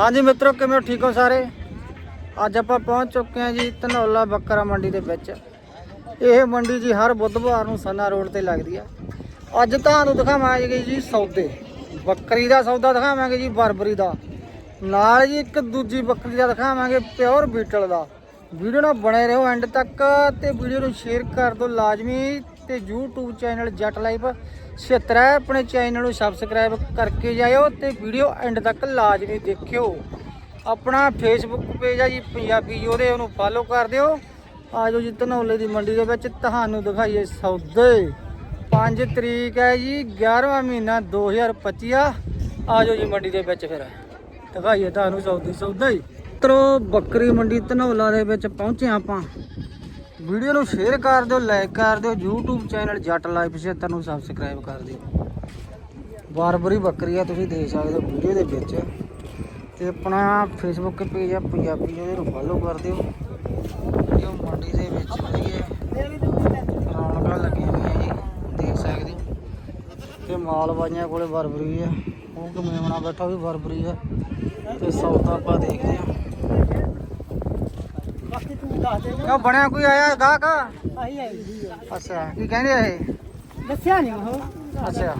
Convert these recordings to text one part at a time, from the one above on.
ਹਾਂਜੀ ਮਿੱਤਰੋ, ਕਿਵੇਂ ਹੋ? ਠੀਕ ਹੋ ਸਾਰੇ? ਅੱਜ ਆਪਾਂ ਪਹੁੰਚ ਚੁੱਕੇ ਹਾਂ ਜੀ ਧਨੌਲਾ ਬੱਕਰਾ ਮੰਡੀ ਦੇ ਵਿੱਚ। ਇਹ ਮੰਡੀ ਜੀ ਹਰ ਬੁੱਧਵਾਰ ਨੂੰ ਸੰਨਾ ਰੋਡ ਤੇ ਲੱਗਦੀ ਆ। ਅੱਜ ਤੁਹਾਨੂੰ ਦਿਖਾਵਾਂਗੇ ਜੀ ਸੌਦੇ। ਬੱਕਰੀ ਦਾ ਸੌਦਾ ਦਿਖਾਵਾਂਗੇ ਜੀ, ਬਰਬਰੀ ਦਾ। ਨਾਲ ਜੀ ਇੱਕ ਦੂਜੀ ਬੱਕਰੀ ਦਾ ਦਿਖਾਵਾਂਗੇ, ਪਿਓਰ ਬੀਟਲ ਦਾ। ਵੀਡੀਓ ਨਾਲ ਬਣੇ ਰਹੋ ਐਂਡ ਤੱਕ ਤੇ ਵੀਡੀਓ ਨੂੰ ਸ਼ੇਅਰ ਕਰ ਦਿਓ ਲਾਜ਼ਮੀ ਤੇ YouTube ਚੈਨਲ ਜੱਟ ਲਾਈਵ। 76 ਹੈ, ਆਪਣੇ ਚੈਨਲ ਨੂੰ ਸਬਸਕ੍ਰਾਈਬ ਕਰਕੇ ਜਾਇਓ ਤੇ ਵੀਡੀਓ ਐਂਡ ਤੱਕ ਲਾਜ਼ਮੀ ਦੇਖਿਓ। ਆਪਣਾ ਫੇਸਬੁੱਕ ਪੇਜ ਆ ਜੀ, ਪੰਜਾਬੀ ਉਹਦੇ ਉਹਨੂੰ ਫਾਲੋ ਕਰ ਦਿਓ। ਆਜੋ ਜੀ, ਧਨੌਲੇ ਦੀ ਮੰਡੀ ਦੇ ਵਿੱਚ ਤੁਹਾਨੂੰ ਦਿਖਾਈਏ ਸੌਦੇ। 5 ਤਰੀਕ ਹੈ ਜੀ 11ਵਾਂ ਮਹੀਨਾ 2025 ਆ। ਆਜੋ ਜੀ, ਮੰਡੀ ਦੇ ਵਿੱਚ ਫਿਰ। ਦਿਖਾਈਏ ਤੁਹਾਨੂੰ ਸੌਦੇ, ਸੌਦਾ। ਹੀ ਤਰੋ ਬੱਕਰੀ ਮੰਡੀ ਧਨੌਲਾ ਦੇ ਵਿੱਚ ਪਹੁੰਚੇ ਹਾਂ ਆਪਾਂ। ਵੀਡੀਓ ਨੂੰ ਸ਼ੇਅਰ ਕਰ ਦਿਓ ਲਾਈਕ ਕਰ ਦਿਓ, YouTube ਚੈਨਲ ਜੱਟ ਲਾਈਫ 76 ਨੂੰ ਸਬਸਕ੍ਰਾਈਬ ਕਰ ਦਿਓ। ਬਾਰਬਰੀ ਬੱਕਰੀ ਆ, ਤੁਸੀਂ ਦੇਖ ਸਕਦੇ ਹੋ ਵੀਡੀਓ ਦੇ ਵਿੱਚ। ਤੇ ਆਪਣਾ ਫੇਸਬੁੱਕ ਪੇਜ ਆ, ਪੰਜਾਬੀ ਉਹਦੇ ਨੂੰ ਫੋਲੋ ਕਰ ਦਿਓ। ਵੀਡੀਓ ਮੰਡੀ ਦੇ ਵਿੱਚ ਵਧੀਆ ਰੌਣਕਾਂ ਲੱਗੀਆਂ ਹੋਈਆਂ ਜੀ, ਦੇਖ ਸਕਦੇ ਹੋ। ਤੇ ਮਾਲ ਬਾਈਆਂ ਕੋਲੇ ਬਰਬਰੀ ਆ। ਉਹ ਕਮੇਮਣਾ ਬੈਠਾ ਵੀ ਬਰਬਰੀ ਆ। ਤੇ ਸੌਦਾ ਆਪਾਂ ਦੇਖਦੇ ਆ। ਬਾਕੀ ਤੂੰ ਦੱਸ ਦੇ ਕਿਉਂ ਬਣਿਆ ਕੋਈ ਆਇਆ ਗਾਹਕ? ਆਹੀ ਆਈ। ਅੱਛਾ ਕੀ ਕਹਿੰਦੇ ਆ ਇਹ? ਦੱਸਿਆ ਨਹੀਂ ਉਹ। ਅੱਛਾ।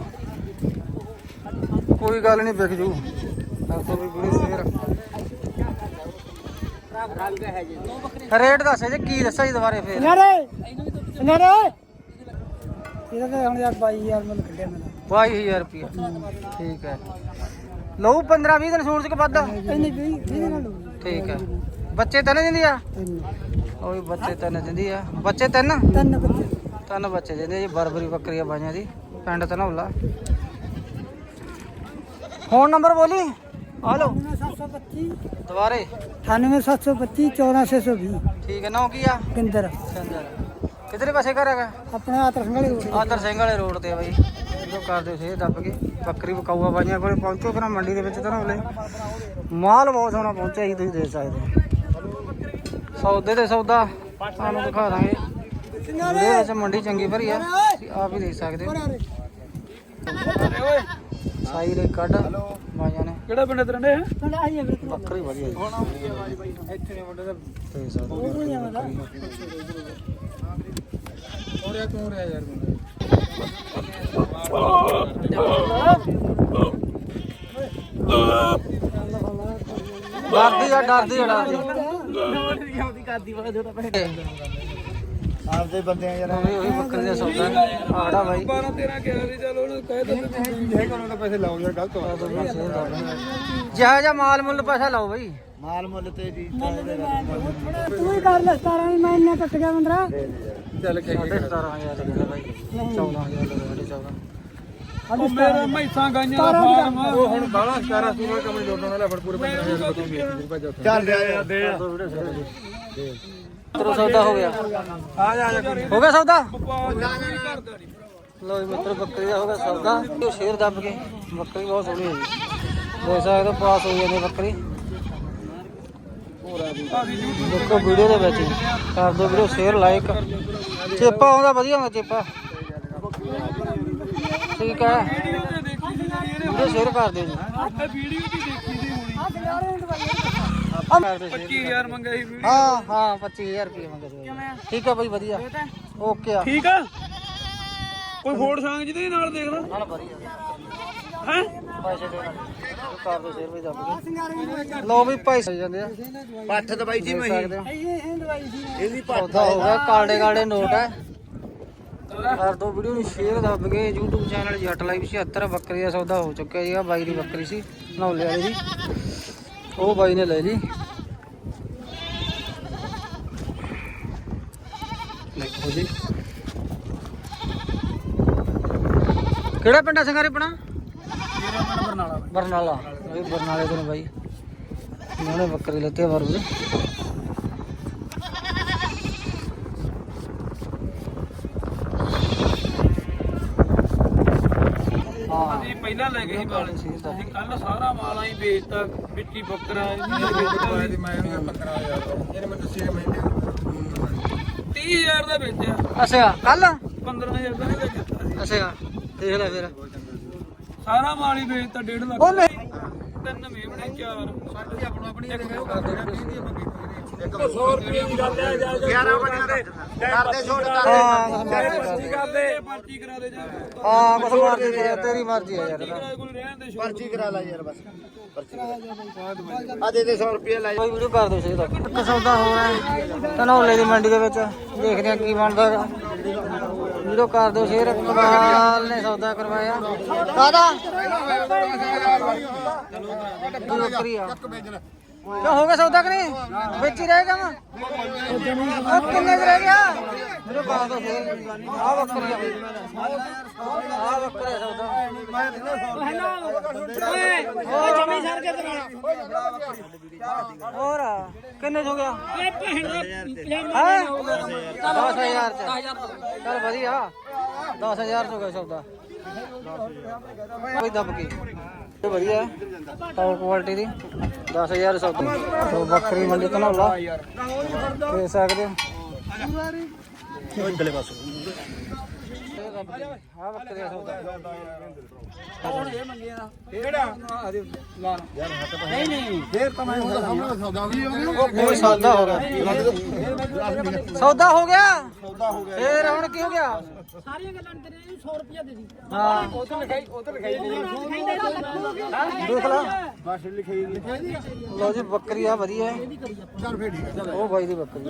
ਕੋਈ ਗੱਲ ਨਹੀਂ ਵਿਕ ਜੂ। ਦੱਸੋ ਵੀ ਬੁੜੀ ਸੇਰ ਰੇਟ ਦੱਸੇ ਜੀ ਕੀ ਦੱਸਿਆ ਜੀ ਦੁਬਾਰੇ ਫੇਰ? ਨਰੇ ਨਰੇ। ਇਹਦਾ ਤਾਂ ਹੁਣ ਯਾਰ 22000 ਮੁੱਲ ਕੱਢਿਆ ਮੈਨੂੰ 22000 ਰੁਪਇਆ ਠੀਕ ਹੈ। ਲਊ 15 20 ਦਿਨ ਸੂਰਜ ਕੇ ਵੱਧ। ਇੰਨੀ ਵੀ ਇਹਦੇ ਨਾਲ ਲਊ। ਠੀਕ ਹੈ। ਬੱਚੇ ਤਿੰਨ ਦਿੰਦੀ ਆ? ਉਹ ਵੀ ਬੱਚੇ ਤਿੰਨ ਦਿੰਦੀ ਆ। ਬੱਚੇ ਤਿੰਨ? ਤਿੰਨ ਬੱਚੇ। ਤਿੰਨ ਬੱਚੇ ਦਿੰਦੇ ਜੀ ਬਰਬਰੀ ਬੱਕਰੀਆਂ ਬਾਈਆਂ ਦੀ ਪਿੰਡ ਧਨੌਲਾ। ਫੋਨ ਨੰਬਰ ਬੋਲੀ? ਹਲੋ 9725 ਦੁਬਾਰੇ। 98725 14620 ਠੀਕ ਹੈ ਨਾ ਕੀ ਆ? ਕਿੰਦਰ ਚੰਦਰ ਕਿਧਰੇ ਪਾਸੇ ਘਰ ਹੈਗਾ? ਆਪਣੇ ਆਤਰ ਸੰਗਲੇ ਰੋਡ ਆਦਰ ਸਿੰਘ ਵਾਲੇ ਰੋਡ ਤੇ ਆ ਬਾਈ। ਵੀਡੀਓ ਕਰਦੇ ਸੇ ਦੱਬ ਕੇ ਬੱਕਰੀ ਬਕਾਊਆ ਬਾਈਆਂ ਕੋਲੇ ਪਹੁੰਚੋ ਫਿਰ ਮੰਡੀ ਦੇ ਵਿੱਚ ਧਨੌਲੇ। ਮਾਲ ਬਹੁਤ ਸੋਹਣਾ ਪਹੁੰਚਿਆ ਜੀ ਤੁਸੀਂ ਦੇਖ ਸਕਦੇ ਹੋ। ਸੌਦੇ ਤੇ ਸੌਦਾ ਤੁਹਾਨੂੰ ਦਿਖਾ ਦਾਂਗੇ। ਇਹਦੇ ਵਿੱਚ ਮੰਡੀ ਚੰਗੀ ਭਰੀ ਆ ਤੁਸੀਂ ਆਪ ਹੀ ਦੇਖ ਸਕਦੇ ਹੋ। ਸਾਈ ਰੇ ਕੱਢ ਬਾਈਆਂ ਨੇ। ਕਿਹੜਾ ਪਿੰਡ ਤੇਰੇ ਨੇ? ਪਿੰਡ ਆਈ ਹੈ ਵੀਰੇ ਬੱਕਰੀ ਵਧੀਆ ਜੀ ਇੱਥੇ ਨੇ ਮੁੰਡੇ ਦਾ। ਦੇਖ ਸਕਦੇ ਹੋ ਉਹ ਨਹੀਂ ਆਉਂਦਾ। ਹੋਰਿਆ ਕਿਉਂ ਰਿਹਾ ਯਾਰ ਡਰਦੀ ਆ ਡਰਦੀ ਆ ਡਰਦੀ ਆਪਦੇ ਬੰਦੇ ਆ ਯਾਰ। ਉਹੀ ਉਹੀ ਬੱਕਰੀ ਦਾ ਸੌਦਾ। ਆੜਾ ਬਾਈ। 12 13 ਕਿਹਾ ਸੀ ਚਲ ਉਹਨੂੰ ਕਹਿ ਦੋ ਇਹ ਕਰੋ ਤਾਂ ਪੈਸੇ ਲਾਓ ਯਾਰ ਗਲਤ ਜਿਹਾ ਜਿਹਾ ਮਾਲ ਮੁੱਲ ਪੈਸਾ ਲਾਓ ਬਾਈ। ਮਾਲ ਮੁੱਲ ਤੇ ਜੀ। ਤੂੰ ਹੀ ਕਰ ਲੈ 17 ਹੀ ਮੈਂ ਇੰਨਾ ਕੱਟ ਗਿਆ 15 ਚੱਲ ਕੇ 17000 ਲੱਗਦਾ ਬਾਈ। 14000 ਲੱਗਦਾ 14 ਮੇਰਾ ਮੈਸਾਂ ਗਾਈਆਂ ਦਾ ਫਾਰਮ ਉਹ ਹੁਣ ਬਾਲਾ 17 ਸੂਰ ਕੰਮ ਨਹੀਂ ਜੋੜਨ ਵਾਲਾ ਫਿਰ ਪੂਰੇ 15000 ਰੁਪਏ ਵੇਚ ਭੱਜ ਉੱਥੇ ਚੱਲ ਰਿਹਾ ਦੇ। ਤੇਰਾ ਸੌਦਾ ਹੋ ਗਿਆ। ਆ ਜਾ ਆ ਜਾ। ਹੋ ਗਿਆ ਸੌਦਾ? ਲੋ ਜੀ ਮਿੱਤਰ ਬੱਕਰੀ ਦਾ ਹੋ ਗਿਆ ਸੌਦਾ। ਉਹ ਸ਼ੇਰ ਦੱਬ ਕੇ। ਬੱਕਰੀ ਬਹੁਤ ਸੋਹਣੀ ਹੈ ਜੀ। ਦੇਖ ਸਕਦੇ ਹੋ ਪਾਸ ਹੋ ਜਾਂਦੀ ਬੱਕਰੀ। ਦੇਖੋ ਵੀਡੀਓ ਦੇ ਵਿੱਚ ਕਰ ਦਿਓ ਵੀਡੀਓ ਸ਼ੇਅਰ ਲਾਈਕ ਚੇਪਾ ਆਉਂਦਾ ਵਧੀਆ ਹੁੰਦਾ ਚੇਪਾ। ਠੀਕ ਹੈ ਵੀਡੀਓ ਸ਼ੇਅਰ ਕਰ ਦਿਓ ਜੀ। ਵੀਡੀਓ ਦੀ ਦੇਖੀ ਸੀ ਹੁਣੀ ਆ ਕਰ ਦਿਓ share। 20000 ਮੰਗਿਆ ਸੀ। ਵੀਡੀਓ ਹਾਂ ਹਾਂ 25000 ਰੁਪਏ ਮੰਗੇ ਸੀ ਠੀਕ ਹੈ ਬਈ ਵਧੀਆ ਓਕੇ ਆ। ਠੀਕ ਆ? ਕੋਈ ਫੋੜ ਸੰਗ ਜਿਹਦੇ ਨਾਲ ਦੇਖਣਾ? ਨਾਲ ਵਧੀਆ। ਹੈ? ਪੈਸੇ ਦੇ ਕਰ ਦੋ ਸ਼ੇਰ ਵੀ ਦੱਬ ਕੇ ਲੋ ਵੀ ਪੈਸੇ ਜਾਂਦੇ ਆ। ਪੱਠ ਦਵਾਈ ਦੇਖ ਸਕਦੇ ਹੋ ਇਹ ਦਵਾਈ ਸੀ। ਇਹਦੀ ਪੌਦਾ ਹੋ ਗਿਆ ਕਾਲੇ ਕਾਲੇ ਨੋਟ ਹੈ ਕਰ ਦੋ ਵੀਡੀਓ ਨੂੰ ਸ਼ੇਅਰ ਦੱਬ ਕੇ YouTube ਚੈਨਲ ਜੱਟ ਲਾਈਵ 76 ਬੱਕਰੀ ਦਾ ਸੌਦਾ ਹੋ ਚੁੱਕਿਆ ਜੀ। ਆ ਬਾਈ ਦੀ ਬੱਕਰੀ ਸੀ, ਨੌਲੇ ਵਾਲੀ ਦੀ ਉਹ ਬਾਈ ਨੇ ਲੈ ਲਈ। ਦੇਖੋ ਜੀ। ਕਿਹੜਾ ਪਿੰਡ ਆ ਸੰਗਾਰੇ ਆਪਣਾ? ਬਰਨਾਲਾ। ਬਰਨਾਲਾ ਬਰਨਾਲੇ ਤੋਂ ਨੇ ਬਾਈ। ਉਹਨੇ ਬੱਕਰੀ ਲੱਤੇ ਬਰਬਰ ਹਾਂ ਅਸੀਂ ਪਹਿਲਾਂ ਲੈ ਗਏ ਸੀ ਮਾਲ ਸੀ ਤਾਂ ਅਸੀਂ ਕੱਲ ਸਾਰਾ ਮਾਲ ਆਈ ਵੇਚਤਾ ਵਿੱਚੀ ਬੱਕਰਾ ਇਹਨੇ ਵੇਚਤਾ ਮੈਂ 15000 ਇਹਨੇ ਮੈਨੂੰ ਦੱਸਿਆ ਮੈਂ 30000 ਦਾ ਵੇਚਿਆ। ਅੱਛਾ ਕੱਲ 15000 ਦਾ ਨਹੀਂ ਵੇਚਿਆ ਅੱਛਾ ਦੇਖ ਲੈ ਫਿਰ। ਸਾਰਾ ਮਾਲ ਹੀ ਵੇਚਤਾ 1.5 ਲੱਖ ਉਹ ਨਹੀਂ ਤਿੰਨ ਮੇਵਣੇ ਸਾਡੀ ਆਪਣੀ ਆਪਣੀ ਇੱਕ ਉਹ ਕਰਦੇ ਨੇ 20 ਦੀ ਆਪਾਂ ਕੀਤੀ 100 ਰੁਪਏ ਦੀ ਗੱਲ ਹੈ ਜਾ 11 ਵਜੇ ਕਰਦੇ। ਛੋੜ ਹਾਂ ਪਰਚੀ ਕਰਦੇ। ਪਰਚੀ ਕਰਾ ਦੇ ਜਾ ਹਾਂ ਕੁਛ ਮਰਜ਼ੀ ਹੈ ਤੇਰੀ ਮਰਜ਼ੀ ਹੈ ਯਾਰ। ਇਹਦਾ। ਕੋਲ ਰਹਿਣ ਦੇ ਪਰਚੀ ਕਰਾ ਲੈ ਯਾਰ ਬਸ। ਪਰਚੀ ਆ ਦੇ ਦੇ 100 ਰੁਪਏ ਲੈ ਕੋਈ ਵੀਡੀਓ ਕਰ ਦਿਓ ਸਹੀ ਤਾਂ ਇੱਕ ਸੌਦਾ ਹੋ ਰਿਹਾ ਹੈ। ਧਨੌਲੇ ਦੀ ਮੰਡੀ ਦੇ ਵਿੱਚ। ਦੇਖਦੇ ਹਾਂ ਕੀ ਬਣਦਾ ਹੈਗਾ। ਵੀਡੀਓ ਕਰ ਦਿਓ ਸ਼ੇਅਰ। ਇਕਬਾਲ ਨੇ ਸੌਦਾ ਕਰਵਾਇਆ। ਕਾਦਾ ਬੱਕਰੀ ਆ। ਕਿਉਂ ਹੋ ਗਿਆ ਸੌਦਾ ਕਿ ਨਹੀਂ? ਵਿੱਚ ਹੀ ਰਹਿ ਗਿਆ ਵਾ। ਉਹ ਕਿੰਨੇ ਚ ਰਹਿ ਗਿਆ? ਵੀਡੀਓ ਕਰ ਦਿਓ ਸ਼ੇਅਰ ਆ ਬੱਕਰੀ ਆ ਬੱਕਰੀ ਆ ਸੌਦਾ। ਓਏ ਜਮੀ ਸਰ ਕੇ ਹੋਰ ਕਿੰਨੇ ਚ ਹੋ ਗਿਆ? ਹੈ? 10000 ਚ। ਚੱਲ ਵਧੀਆ। 10000 ਚ ਹੋ ਗਿਆ ਸੌਦਾ। ਕੋਈ ਦੱਬ ਕੇ। ਵਧੀਆ। ਟੌਪ ਕੁਆਲਿਟੀ ਦੀ। 10000 ਸੌਦਾ ਸੋ ਬੱਕਰੀ ਮੰਡੀ ਧਨੌਲਾ ਦੇ ਸਕਦੇ ਹੋ ਇਧਰਲੇ ਪਾਸੋਂ ਆ ਬੱਕਰੀ ਦਾ ਸੌਦਾ ਕੋਈ ਸੌਦਾ ਹੋ ਗਿਆ। ਸੌਦਾ ਹੋ ਗਿਆ? ਸੌਦਾ ਹੋ ਗਿਆ। ਫੇਰ ਹੁਣ ਕੀ ਹੋ ਗਿਆ? ਸਾਰੀਆਂ ਗੱਲਾਂ ਤੇਰੇ 100 ਰੁਪਏ ਦੇ ਦੀ। ਹਾਂ ਉਹ ਤਾਂ ਲਿਖਾਈ ਉਹ ਤਾਂ ਲਿਖਾਈ ਦੇਖ ਲਾ। ਬਸ ਲਿਖਾਈ ਲੋ ਜੀ ਬੱਕਰੀ ਆ ਵਧੀਆ ਹੈ। ਚੱਲ ਫੇਰ ਠੀਕ ਹੈ ਉਹ ਬਾਈ ਦੀ ਬੱਕਰੀ।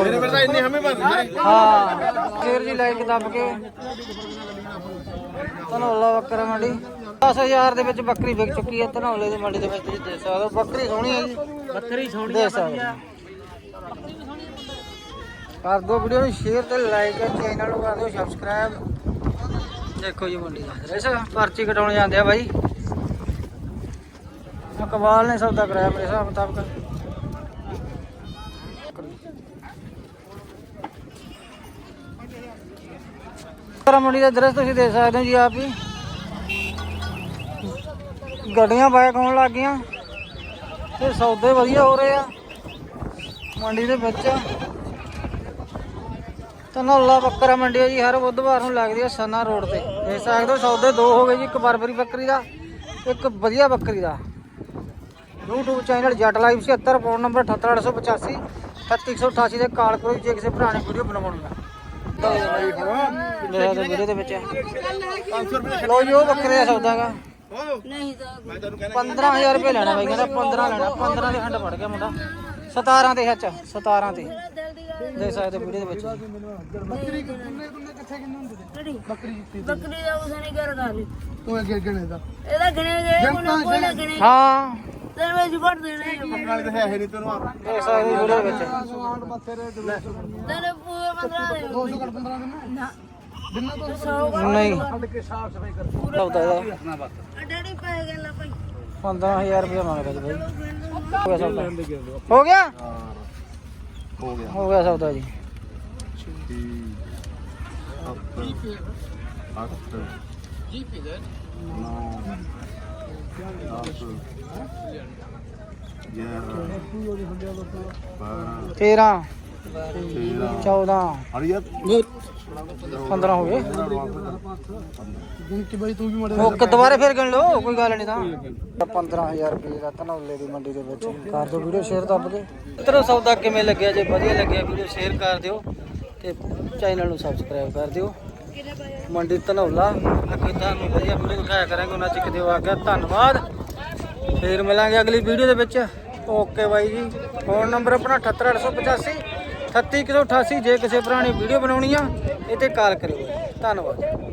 ਮੇਰੇ ਕੋਲ ਤਾਂ ਇੰਨੇ ਹਮੇ ਭਰ ਹਾਂ ਸ਼ੇਰ ਜੀ ਲਾਈਕ ਦੱਬ ਕੇ। ਧਨੌਲਾ ਬੱਕਰਾ ਮੰਡੀ। 10000 ਦੇ ਵਿੱਚ ਬੱਕਰੀ ਵਿਕ ਚੁੱਕੀ ਹੈ ਧਨੌਲੇ ਦੀ ਮੰਡੀ ਦੇ ਵਿੱਚ ਤੁਸੀਂ ਦੇਖ ਸਕਦੇ ਹੋ। ਬੱਕਰੀ ਸੋਹਣੀ ਹੈ ਜੀ। ਬੱਕਰੀ ਸੋਹਣੀ ਦੇਖ ਸਕਦੇ ਹੋ। ਕਰ ਦਿਓ ਵੀਡੀਓ ਨੂੰ ਸ਼ੇਅਰ ਤੇ ਲਾਈਕ ਚੈਨਲ ਨੂੰ ਕਰ ਦਿਓ ਸਬਸਕ੍ਰਾਈਬ ਦੇਖੋ ਜੀ ਮੰਡੀ ਦਾ। ਇਸ ਪਰਚੀ ਕਟਾਉਣ ਜਾਂਦੇ ਆ ਬਾਈ। ਇਕਬਾਲ ਨੇ ਸੌਦਾ ਕਰਾਇਆ ਮੇਰੇ ਹਿਸਾਬ ਮੁਤਾਬਕ ਬੱਕਰਾ ਮੰਡੀ ਦਾ ਦਰਸ ਤੁਸੀਂ ਦੇਖ ਸਕਦੇ ਹੋ ਜੀ ਆਪ ਹੀ। ਗੱਡੀਆਂ ਬਾਈਕ ਹੋਣ ਲੱਗ ਗਈਆਂ। ਤੇ ਸੌਦੇ ਵਧੀਆ ਹੋ ਰਹੇ ਆ। ਮੰਡੀ ਦੇ ਵਿੱਚ। ਧਨੌਲਾ ਬੱਕਰਾ ਮੰਡੀ ਹੈ ਜੀ ਹਰ ਬੁੱਧਵਾਰ ਨੂੰ ਲੱਗਦੀ ਹੈ ਸਨਾ ਰੋਡ ਤੇ। ਦੇਖ ਸਕਦੇ ਹੋ ਸੌਦੇ ਦੋ ਹੋ ਗਏ ਜੀ ਇੱਕ ਬਰਬਰੀ ਬੱਕਰੀ ਦਾ ਇੱਕ ਵਧੀਆ ਬੱਕਰੀ ਦਾ। YouTube channel Jatt live 76 phone ਨੰਬਰ 78885 33188 ਦੇ ਕਾਲ ਕਰੋ ਜੀ ਕਿਸੇ ਭਰਾ ਨੇ ਵੀਡੀਓ ਬਣਾਉਣੀ ਆ। ਮੇਰੇ ਵੀਡੀਓ ਦੇ ਵਿੱਚ 500 ਰੁਪਏ ਲੋ ਜੀ ਉਹ ਬੱਕਰੇ ਦਾ ਸੌਦਾ ਹੈਗਾ। ਨਹੀਂ ਤਾਂ ਮੈਂ ਤੈਨੂੰ ਕਹਿੰਦਾ 15000 ਰੁਪਏ ਲੈਣਾ ਬਾਈ ਕਹਿੰਦਾ 15 ਲੈਣਾ 15 ਦੇ ਖੰਡ ਪੜ ਗਿਆ ਮੁੰਡਾ। 17 ਤੇ ਸੱਚ 17 ਤੇ। ਦੇਖ ਸਕਦੇ ਵੀਡੀਓ ਦੇ ਵਿੱਚ। ਬੱਕਰੀ ਕਿੰਨੇ ਕਿੰਨੇ ਕਿੱਥੇ ਕਿੰਨੇ ਹੁੰਦੇ ਕਿਹੜੀ? ਬੱਕਰੀ ਜਿੱਤੀ ਬੱਕਰੀ ਦਾ ਉਸ ਨੇ ਕਰ ਗਾ ਲਈ। ਉਹ ਅੱਗੇ ਨੇ ਦਾ। ਇਹਦਾ ਗਿਣੇ ਗਏ ਉਹਨਾਂ ਕੋਈ ਨਾ ਗਿਣੇ। ਹਾਂ। ਤੇ ਵਿੱਚ ਵੱਢ ਦੇਣੇ ਨਾਲੇ ਤਾਂ ਹੈ ਨਹੀਂ ਤੈਨੂੰ ਆ ਦੇਖ ਸਕਦੇ ਵੀਡੀਓ ਦੇ ਵਿੱਚ। ਆਟ ਮੱਥੇ ਰੇ ਤੇਰੇ ਪੂਰੇ 15 ਦੇ। 200 ਕਰ 15 ਦਿਨ ਨਾ। ਦਿਨਾਂ ਤੋਂ ਨਹੀਂ। ਛੱਡ ਕੇ ਸਾਫ਼ ਸਫ਼ਾਈ ਕਰ। ਸੌਦਾ ਇਹਦਾ ਡੈਡੀ ਪੈ ਗਿਆ ਲਾ ਭਾਈ। 15000 ਰੁਪਏ ਮੰਗਦਾ ਜੀ ਬਾਈ। ਹੋ ਗਿਆ ਸੌਦਾ। ਹੋ ਗਿਆ? ਹੋ। ਗਿਆ। ਹੋ ਗਿਆ ਸੌਦਾ ਜੀ। ਤੇਰਾਂ। 14 ਅੜੀਆ 15 ਹੋ ਗਏ। ਦਿਨ ਕਿ ਬਾਈ ਤੂੰ ਵੀ ਮੜੇ ਉਹ ਦੁਬਾਰੇ ਫੇਰ ਗਿਣ ਲਓ ਕੋਈ ਗੱਲ ਨਹੀਂ ਤਾਂ। 15000 ਰੁਪਏ ਦਾ ਧਨੌਲੇ ਦੀ ਮੰਡੀ ਦੇ ਵਿੱਚ ਕਰ ਦਿਓ ਵੀਡੀਓ ਸ਼ੇਅਰ ਦੱਬ ਕੇ ਇਤਰੋ ਸੌਦਾ ਕਿਵੇਂ ਲੱਗਿਆ? ਜੇ ਵਧੀਆ ਲੱਗਿਆ ਵੀਡੀਓ ਸ਼ੇਅਰ ਕਰ ਦਿਓ ਤੇ ਚੈਨਲ ਨੂੰ ਸਬਸਕ੍ਰਾਈਬ ਕਰ ਦਿਓ। ਮੰਡੀ ਧਨੌਲਾ ਅੱਗੇ ਤੁਹਾਨੂੰ ਵਧੀਆ ਵੀਡੀਓ ਦਿਖਾਇਆ ਕਰਾਂਗੇ ਉਹਨਾਂ ਚ ਇੱਕ ਦਿਓ ਆ ਗਿਆ ਧੰਨਵਾਦ। ਫੇਰ ਮਿਲਾਂਗੇ ਅਗਲੀ ਵੀਡੀਓ ਦੇ ਵਿੱਚ। ਓਕੇ ਬਾਈ ਜੀ ਫੋਨ ਨੰਬਰ ਆਪਣਾ 78885 33188 ਜੇ ਕਿਸੇ ਨੇ ਵੀਡੀਓ ਬਣਾਉਣੀ ਆ ਇਹ ਤੇ ਕਾਲ ਕਰਿਓ। ਧੰਨਵਾਦ।